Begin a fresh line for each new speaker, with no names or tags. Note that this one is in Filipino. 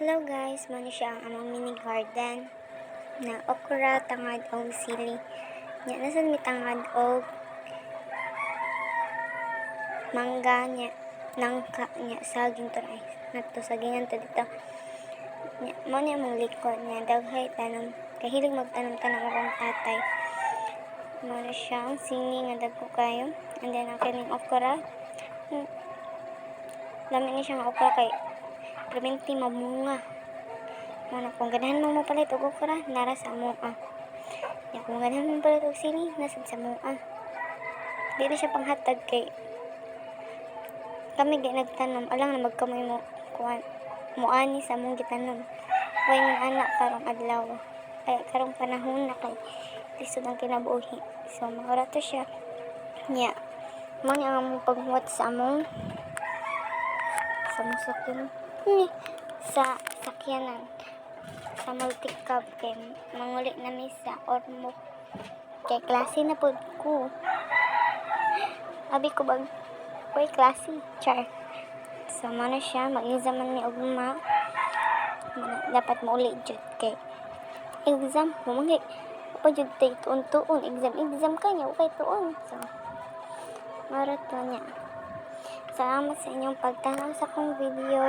Hello guys, mano siya ang among mini garden na okra, tangad o sili. Nya nasa mi tangad o mangga nya nangka nya saging to ay nato sagingan to dito. Nya mo ni among likod nya daghay tanom kahilig magtanom-tanom akong tatay. Mo na siya ang sini nga dagko kayo. And then ang kining okra. Hmm. Lami ni siya nga okra kay Perminti mamunga. Mana kung ganahan mo mo palit og okra, nara sa mua. Ya kung ganahan mo palit og sili, nasa sa mua. Di na siya panghatag kay kami gay nagtanom, alang na magkamoy mo kuan muani sa mong gitanom. Way mo anak karong adlaw. Ay karong panahon na kay lisod ang kinabuhi. So maura to siya. Nya, mo ni ang among pagmuwat sa among sa musakyan ni sa sakyanan sa multi-cab kay mangulit na mi sa ormo kay klase na pod ko abi ko bag Uy, klase, char. So, mo na siya, mag-exam man ni ugma. Dapat mo ulit jud kay exam, humangi. Pa jud tay tuon-tuon, exam, exam ka niya, okay tuon. So, maraton niya. Salamat sa inyong pagtanaw sa kong video.